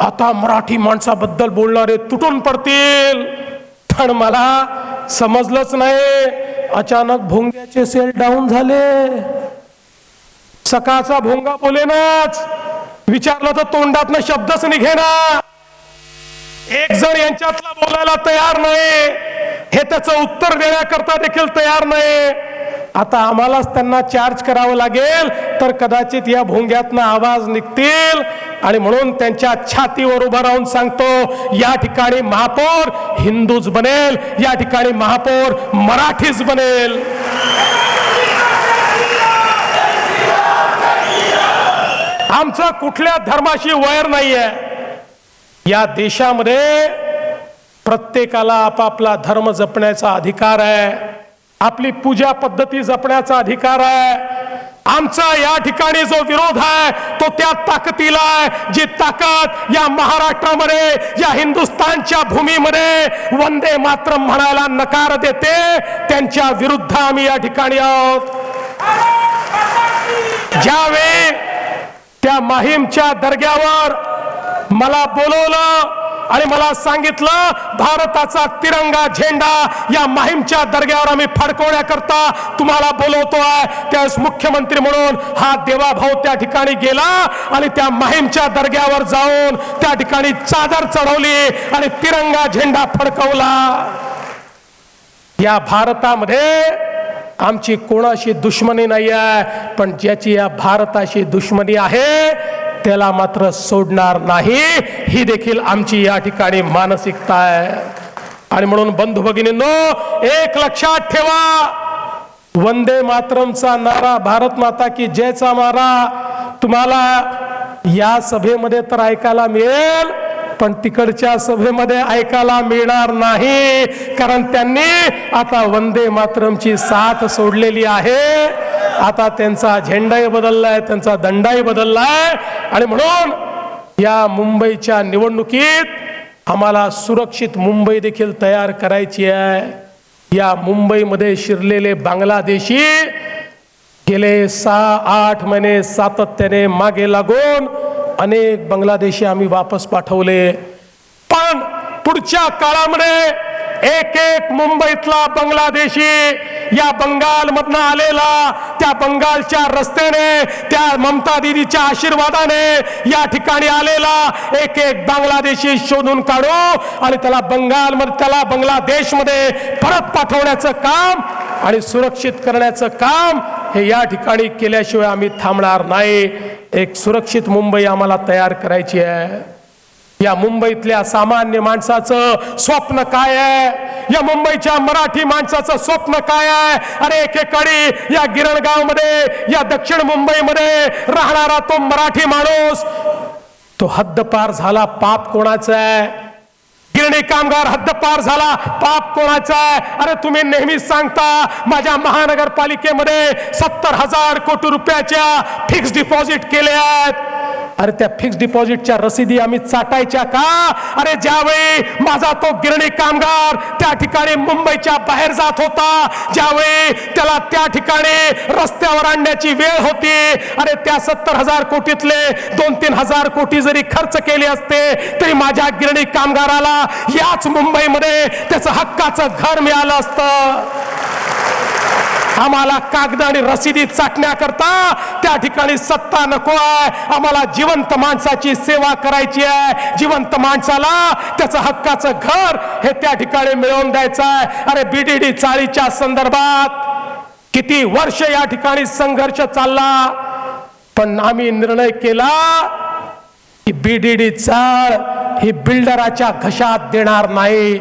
आता मराठी माणसाबद्दल बोलणारे तुटून पडतील. पण मला समजलंच नाही. अचानक भोंग्याचे सेल डाऊन झाले. सकाळचा भोंगा बोलेनाच. विचारलं तर तोंडातनं शब्दच निघेना. एक जण यांच्यातला बोलायला तयार नाही. हे त्याचं उत्तर देण्याकरता देखील तयार नाही. आता आम्हालाच त्यांना चार्ज करावं लागेल तर कदाचित या भोंग्यातनं आवाज निघतील. आणि म्हणून त्यांच्या छातीवर उभं राहून सांगतो या ठिकाणी महापौर हिंदूच बनेल या ठिकाणी महापौर मराठीच बनेल. आमचं कुठल्या धर्माशी वैर नाहीये. या देशामध्ये प्रत्येकाला आपापला धर्म जपण्याचा अधिकार आहे. आपली पूजा पद्धती जपण्याचा अधिकार आहे. आमचा या ठिकाणी जो विरोध आहे तो त्या ताकदीला आहे जी ताकद या महाराष्ट्रामध्ये या हिंदुस्थानच्या भूमीमध्ये वंदे मात्र म्हणायला नकार देते त्यांच्या विरुद्ध आम्ही या ठिकाणी आहोत. ज्यावेळी त्या माहीमच्या दर्ग्यावर मला बोलवलं आणि मला सांगितलं भारताचा तिरंगा झेंडा या माहीमच्या दर्ग्यावर आम्ही फडकवण्याकरता तुम्हाला बोलवतोय. त्यावेळेस मुख्यमंत्री म्हणून हा देवाभाऊ त्या ठिकाणी गेला आणि त्या माहीमच्या दर्ग्यावर जाऊन त्या ठिकाणी चादर चढवली आणि तिरंगा झेंडा फडकवला. या भारतामध्ये आमची कोणाशी दुश्मनी नाही आहे पण ज्याची या भारताशी दुश्मनी आहे त्याला मात्र सोडणार नाही. ही देखील आमची या ठिकाणी मानसिकता आहे. आणि म्हणून बंधू भगिनींनो एक लक्षात ठेवा. वंदे मातरमचा नारा भारत माता की जयचा मारा. तुम्हाला या सभेमध्ये तर ऐकायला मिळेल. पण तिकडच्या सभेमध्ये ऐकायला मिळणार नाही कारण त्यांनी आता वंदे मातरमची साथ सोडलेली आहे. आता त्यांचा झेंडाही बदललाय त्यांचा दंडाही बदललाय. आणि म्हणून या मुंबईच्या निवडणुकीत आम्हाला सुरक्षित मुंबई देखील तयार करायची आहे. या मुंबईमध्ये शिरलेले बांगलादेशी गेले सहा आठ महिने सातत्याने मागे लागून अनेक बांगलादेशी आम्ही वापस पाठवले. पण पुढच्या काळामध्ये एक एक मुंबईतला बांगलादेशी या बंगाल मधनं आलेला त्या बंगालच्या रस्त्याने त्या ममता दिदीच्या आशीर्वादाने या ठिकाणी आलेला एक एक बांगलादेशी शोधून काढू आणि त्याला बंगाल मध्ये त्याला बांगलादेशमध्ये परत पाठवण्याचं काम आणि सुरक्षित करण्याचं काम हे या ठिकाणी केल्याशिवाय आम्ही थांबणार नाही. एक सुरक्षित मुंबई आम्हाला तयार करायची आहे. या मुंबईतल्या सामान्य माणसाचं स्वप्न काय आहे? या मुंबईच्या मराठी माणसाचं स्वप्न काय आहे? अरे एकेकाळी या गिरणगावमध्ये या दक्षिण मुंबईमध्ये राहणारा तो मराठी माणूस तो हद्दपार झाला पाप कोणाचा आहे? गिरणी कामगार हद्दपार झाला. पाप कोणाचा आहे? अरे तुम्ही नेहमीच सांगता माझ्या महानगरपालिकेमध्ये सत्तर हजार कोटी रुपयाच्या फिक्स डिपॉझिट केल्या आहेत. अरे त्या फिक्स डिपॉझिटच्या रसीदी आम्ही चाटायच्या का? अरे ज्यावेळी माझा तो गिरणी कामगार त्या ठिकाणी मुंबईच्या बाहेर जात होता ज्यावेळी त्याला त्या ठिकाणी रस्त्यावर आणण्याची वेळ होती अरे त्या सत्तर हजार कोटीतले दोन तीन हजार कोटी जरी खर्च केले असते तरी माझ्या गिरणी कामगाराला याच मुंबईमध्ये त्याचं हक्काचं घर मिळालं असतं. आम्हाला कागद आणि रसिदी चाटण्याकरता त्या ठिकाणी सत्ता नको आहे. आम्हाला जिवंत माणसाची सेवा करायची आहे. जिवंत माणसाला त्याचं हक्काचं घर हे त्या ठिकाणी मिळवून द्यायचं आहे. अरे बीडीडी चाळीच्या संदर्भात किती वर्ष या ठिकाणी संघर्ष चालला? पण आम्ही निर्णय केला की बीडीडी चाळ ही बिल्डराच्या घशात देणार नाही.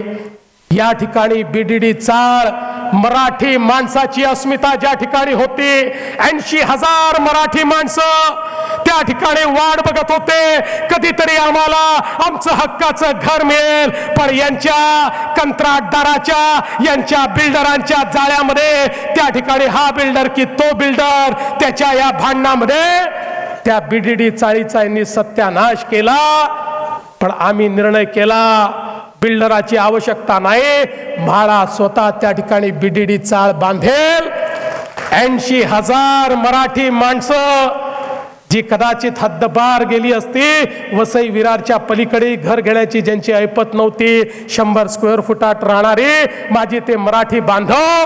या ठिकाणी बीडीडी चाळ मराठी माणसाची अस्मिता ज्या ठिकाणी होती ऐंशी हजार मराठी माणसं त्या ठिकाणी वाट बघत होते. कधीतरी आम्हाला आमचं हक्काचं घर मिळेल. पण यांच्या कंत्राटदाराच्या यांच्या बिल्डरांच्या जाळ्यामध्ये त्या ठिकाणी हा बिल्डर की तो बिल्डर त्याच्या या भांडणामध्ये त्या बीडीडी चाळीचा यांनी सत्यानाश केला. पण आम्ही निर्णय केला बिल्डराची आवश्यकता नाही. म्हाळा स्वतः त्या ठिकाणी बीडीडी चाळ बांधेल. ऐंशी हजार मराठी माणसं जी कदाचित हद्दपार गेली असती वसई विरारच्या पलीकडे घर घेण्याची ज्यांची ऐपत नव्हती शंभर स्क्वेअर फुटात राहणारे माझी ते मराठी बांधव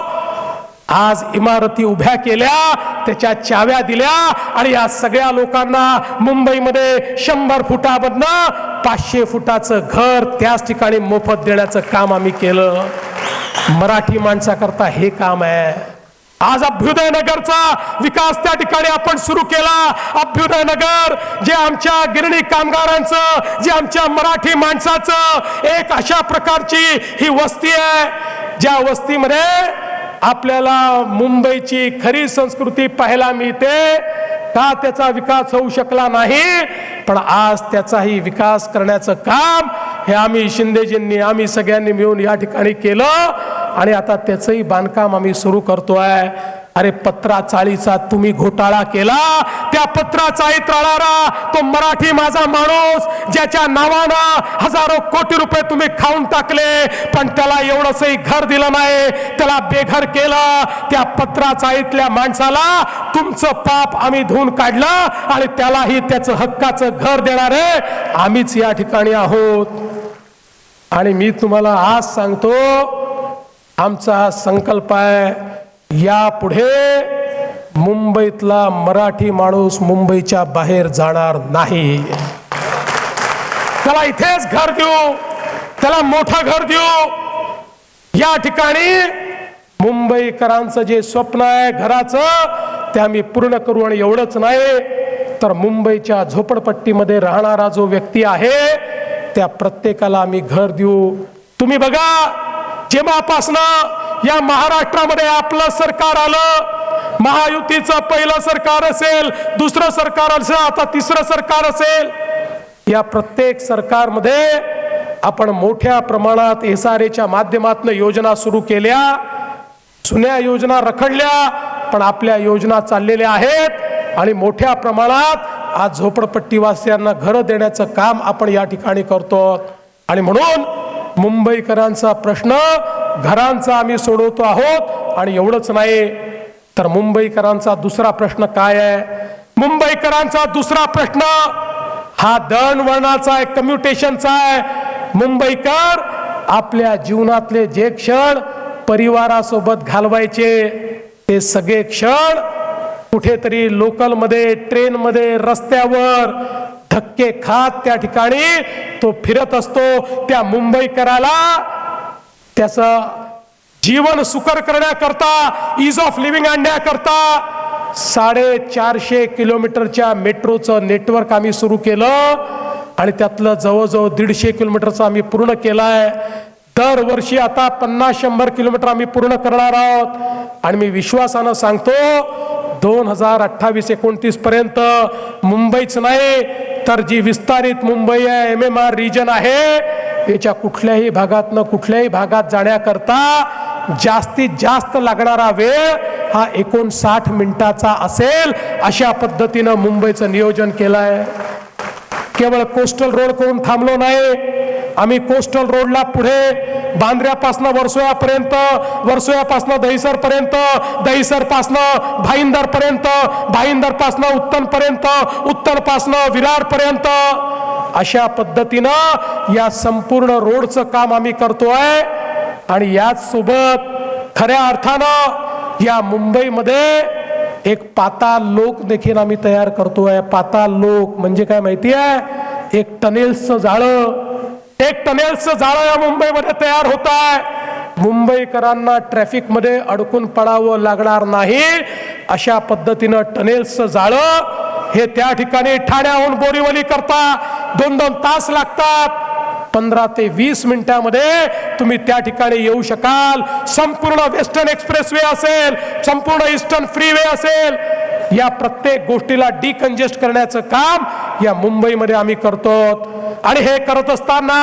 आज इमारती उभ्या केल्या त्याच्या चाव्या दिल्या आणि या सगळ्या लोकांना मुंबईमध्ये शंभर फुटामधनं पाचशे फुटाचं घर त्याच ठिकाणी मोफत देण्याचं काम आम्ही केलं. मराठी माणसाकरता हे काम आहे. आज अभ्युदय नगरचा विकास त्या ठिकाणी आपण सुरू केला. अभ्युदय नगर जे आमच्या गिरणी कामगारांचं जे आमच्या मराठी माणसाचं एक अशा प्रकारची ही वस्ती आहे. ज्या वस्तीमध्ये आपल्याला मुंबईची खरी संस्कृती पाहायला मिळते. का त्याचा विकास होऊ शकला नाही? पण आज त्याचाही विकास करण्याचं काम हे आम्ही शिंदेजींनी आम्ही सगळ्यांनी मिळून या ठिकाणी केलं आणि आता त्याचंही बांधकाम आम्ही सुरू करतोय. अरे पत्रा चाळीचा तुम्ही घोटाळा केला. त्या पत्रा चाळीत तो मराठी माझा माणूस ज्याच्या नावानं हजारो कोटी रुपये तुम्ही खाऊन टाकले पण त्याला एवढंसही घर दिलं नाही. त्याला बेघर केलं. त्या पत्रा चाळीतल्या माणसाला तुमचं पाप आम्ही धुवून काढलं आणि त्यालाही त्याचं हक्काचं घर देणारे आम्हीच या ठिकाणी आहोत. आणि मी तुम्हाला आज सांगतो आमचा संकल्प आहे यापुढे मुंबईतला मराठी माणूस मुंबईच्या बाहेर जाणार नाही. त्याला इथेच घर देऊ त्याला मोठं घर देऊ. या ठिकाणी मुंबईकरांचं जे स्वप्न आहे घराचं ते आम्ही पूर्ण करू आणि एवढंच नाही तर मुंबईच्या झोपडपट्टीमध्ये राहणारा जो व्यक्ती आहे त्या प्रत्येकाला आम्ही घर देऊ. तुम्ही बघा जेव्हापासनं या महाराष्ट्रामध्ये आपलं सरकार आलं. महायुतीचं पहिलं सरकार असेल दुसरं सरकार असेल आता तिसरं सरकार असेल. या प्रत्येक सरकारमध्ये आपण मोठ्या प्रमाणात एस आर एच्या माध्यमातून योजना सुरू केल्या. जुन्या योजना रखडल्या पण आपल्या योजना चाललेल्या आहेत. आणि मोठ्या प्रमाणात आज झोपडपट्टीवासियांना घरं देण्याचं काम आपण या ठिकाणी करतो आणि म्हणून मुंबईकरांचा प्रश्न घरांचा आम्ही सोडवतो आहोत. आणि एवढंच नाही तर मुंबईकरांचा दुसरा प्रश्न काय आहे? मुंबईकरांचा दुसरा प्रश्न हा दळणवळणाचा आहे कम्युटेशनचा आहे. मुंबईकर आपल्या जीवनातले जे क्षण परिवारासोबत घालवायचे ते सगळे क्षण कुठेतरी लोकलमध्ये ट्रेनमध्ये रस्त्यावर धक्के खात त्या ठिकाणी तो फिरत असतो. त्या मुंबईकराला त्याचं जीवन सुकर करण्याकरता इज ऑफ लिव्हिंग आणण्याकरता साडेचारशे किलोमीटरच्या मेट्रोचं नेटवर्क आम्ही सुरू केलं आणि त्यातलं जवळजवळ दीडशे किलोमीटरचं आम्ही पूर्ण केलं आहे दरवर्षी आता पन्नास शंभर किलोमीटर आम्ही पूर्ण करणार आहोत. आणि मी विश्वासानं सांगतो दोन हजार अठ्ठावीस एकोणतीस पर्यंत मुंबईच नाही तर जी विस्तारित मुंबई आहे एम एम आर रिजन आहे याच्या कुठल्याही भागातनं कुठल्याही भागात जाण्याकरता जास्तीत जास्त लागणारा वेळ हा एकोणसाठ मिनिटाचा असेल अशा पद्धतीनं मुंबईचं नियोजन केलं आहे केवळ कोस्टल रोड करून थांबलो नाही. आम्ही कोस्टल रोडला पुढे बांद्र्यापासनं वर्सोयापर्यंत वर्सोयापासनं दहिसरपर्यंत दहिसरपासनं भाईंदरपर्यंत भाईंदरपासनं उत्तनपर्यंत पर्यंत विरारपर्यंत अशा पद्धतीनं या संपूर्ण रोडचं काम आम्ही करतोय. आणि याच सोबत खऱ्या अर्थानं या मुंबईमध्ये एक पाताल लोक देखील आम्ही तयार करतोय. पाताल लोक म्हणजे काय माहिती आहे? एक टनेल्सचं जाळं एक टनेल्सचं जाळं या मुंबईमध्ये तयार होत आहे. मुंबईकरांना ट्रॅफिकमध्ये अडकून पडावं लागणार नाही. अशा पद्धतीनं टनेल्सचं जाळं हे त्या ठिकाणी ठाण्याहून बोरीवली करता दोन दोन तास लागतात. पंधरा ते वीस मिनिटामध्ये तुम्ही त्या ठिकाणी येऊ शकाल. संपूर्ण वेस्टर्न एक्सप्रेस वे असेल संपूर्ण ईस्टर्न फ्री वे असेल. या प्रत्येक गोष्टीला डिकंजेस्ट करण्याचं काम या मुंबईमध्ये आम्ही करतो. आणि हे करत असताना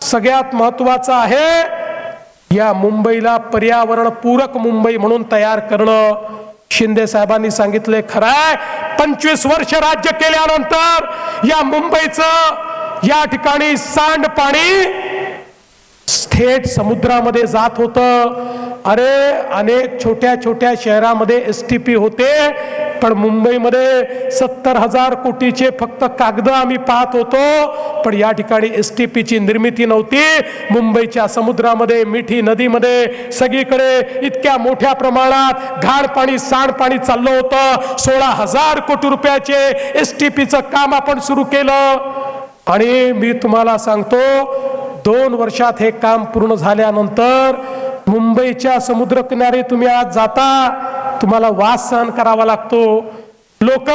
सगळ्यात महत्वाचं आहे या मुंबईला पर्यावरण पूरक मुंबई म्हणून तयार करणं. शिंदे साहेबांनी सांगितले खरंय पंचवीस वर्ष राज्य केल्यानंतर या मुंबईचं या ठिकाणी सांडपाणी थेट समुद्रामध्ये जात होतं. अरे अनेक छोट्या छोट्या शहरामध्ये एस टी पी होते. पण मुंबईमध्ये सत्तर हजार कोटीचे फक्त कागद आम्ही पाहत होतो. पण या ठिकाणी एस टी पीची निर्मिती नव्हती. मुंबईच्या समुद्रामध्ये मिठी नदीमध्ये सगळीकडे इतक्या मोठ्या प्रमाणात घाण पाणी सांडपाणी चाललं होतं. सोळा हजार कोटी रुपयाचे एस टी पीचं काम आपण सुरू केलं. आणि मी तुम्हाला सांगतो दोन वर्षात हे काम पूर्ण झाल्यानंतर मुंबईच्या समुद्रकिनारी तुम्ही आज जाता. तुम्हाला वास सहन करावा लागतो. लोक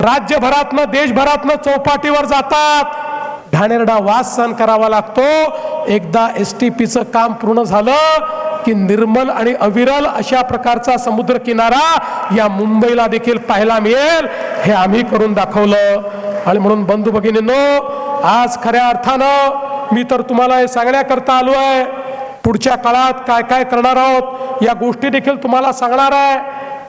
राज्यभरातनं देशभरातनं चौपाटीवर जातात. घाणेरडा वास सहन करावा लागतो. एकदा एस टी पीचं काम पूर्ण झालं की निर्मल आणि अविरल अशा प्रकारचा समुद्र किनारा या मुंबईला देखील पाहायला मिळेल. हे आम्ही करून दाखवलं. आणि म्हणून बंधू भगिनींनो आज खऱ्या अर्थानं मी तर तुम्हाला हे सांगण्याकरता आलो आहे. पुढच्या काळात काय काय करणार आहोत या गोष्टी देखील तुम्हाला सांगणार आहे.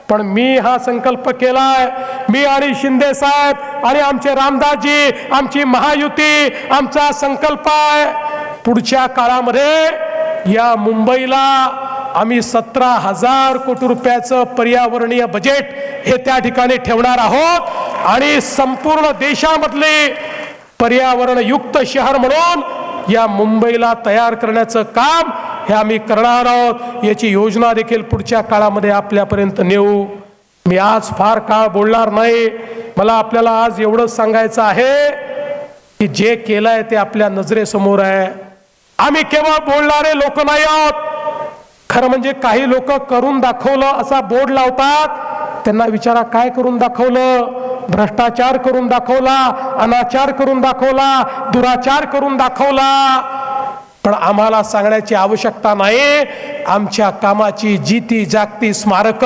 पण मी हा संकल्प केलाय. मी आणि शिंदे साहेब आणि आमचे रामदासजी आमची महायुती आमचा संकल्प आहे. पुढच्या काळामध्ये या मुंबईला आम्ही सतरा हजार कोटी रुपयाचं पर्यावरणीय बजेट हे त्या ठिकाणी ठेवणार आहोत आणि संपूर्ण देशामधले पर्यावरणयुक्त शहर म्हणून या मुंबईला तयार करण्याचं काम हे आम्ही करणार आहोत. याची योजना देखील पुढच्या काळामध्ये आपल्यापर्यंत नेऊ. मी आज फार काळ बोलणार नाही. मला आपल्याला आज एवढंच सांगायचं आहे की जे केलं आहे ते आपल्या नजरेसमोर आहे. आम्ही केवळ बोलणारे लोक नाही आहोत. खरं म्हणजे काही लोक करून दाखवलं असा बोर्ड लावतात. त्यांना विचारा काय करून दाखवलं? भ्रष्टाचार करून दाखवला अनाचार करून दाखवला दुराचार करून दाखवला. पण आम्हाला सांगण्याची आवश्यकता नाही आमच्या कामाची जीती जागती स्मारक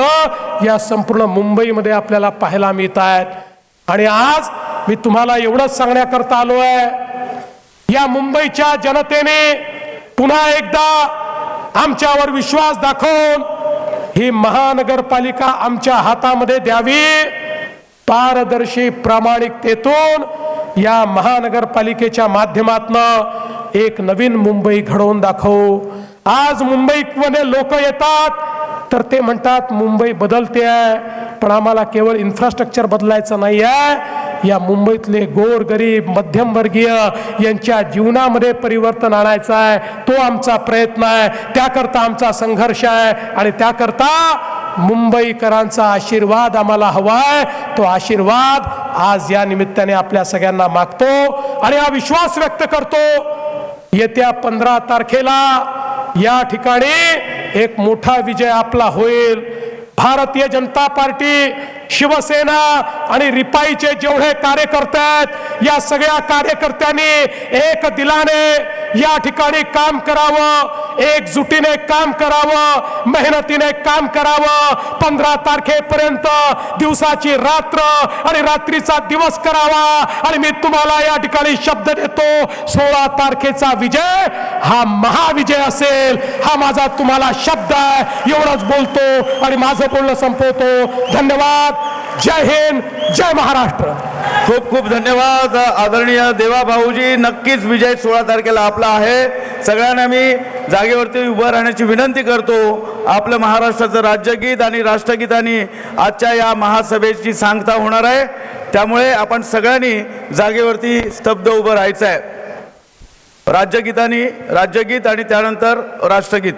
या संपूर्ण मुंबईमध्ये आपल्याला पाहायला मिळत आहेत आणि आज मी तुम्हाला एवढंच सांगण्याकरता आलो आहे या मुंबईच्या जनतेने पुन्हा एकदा आमच्यावर विश्वास दाखवून ही महानगरपालिका आमच्या हातामध्ये द्यावी. पारदर्शी प्रामाणिकतेतून या महानगरपालिकेच्या माध्यमातनं एक नवीन मुंबई घडवून दाखवू. आज मुंबईमध्ये लोक येतात. तर ते म्हणतात मुंबई बदलते आहे पण आम्हाला केवळ इन्फ्रास्ट्रक्चर बदलायचं नाही आहे या मुंबईतले गोर गरीब मध्यमवर्गीय यांच्या जीवनामध्ये परिवर्तन आणायचं आहे. तो आमचा प्रयत्न आहे. त्याकरता आमचा संघर्ष आहे. आणि त्याकरता मुंबईकरांचा आशीर्वाद आम्हाला हवा आहे तो आशीर्वाद आज या निमित्ताने आपल्या सगळ्यांना मागतो. आणि हा विश्वास व्यक्त करतो. येत्या पंधरा तारखेला या ठिकाणी एक मोठा विजय आपला होईल. भारतीय जनता पार्टी शिवसेना आणि रिपाईचे जेवढे कार्यकर्ते आहेत या सगळ्या कार्यकर्त्यांनी एक दिलाने या ठिकाणी काम करावं. एकजुटीने काम करावं मेहनतीने काम करावं. पंधरा तारखेपर्यंत दिवसाची रात्र आणि रात्रीचा दिवस करावा. आणि मी तुम्हाला या ठिकाणी शब्द देतो सोळा तारखेचा विजय हा महाविजय असेल. हा माझा तुम्हाला शब्द आहे. एवढंच बोलतो आणि माझं बोलणं संपवतो. धन्यवाद. जय हिंद जय महाराष्ट्र. खूप खूप धन्यवाद आदरणीय देवा भाऊजी. नक्कीच विजय सोळा तारखेला आपला आहे. सगळ्यांना मी जागेवरती उभं राहण्याची विनंती करतो. आपलं महाराष्ट्राचं राज्यगीत आणि राष्ट्रगीतानी आजच्या या महासभेची सांगता होणार आहे. त्यामुळे आपण सगळ्यांनी जागेवरती स्तब्ध उभं राहायचं आहे राज्यगीतानी राज्यगीत आणि त्यानंतर राष्ट्रगीत.